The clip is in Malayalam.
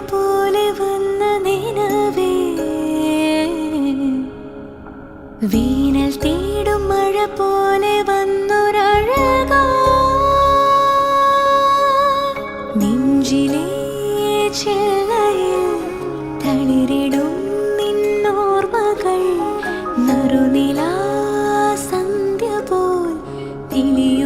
പോലെ വന്ന നിലവേ. വീനൽ തേടും മഴ പോലെ വന്നൊരഴക. നെഞ്ചിലേ ചെല്ലയിൽ തളിരിടും നിന്നോർമകൾ നറുനില സന്ധ്യ പോൽ തിളിയും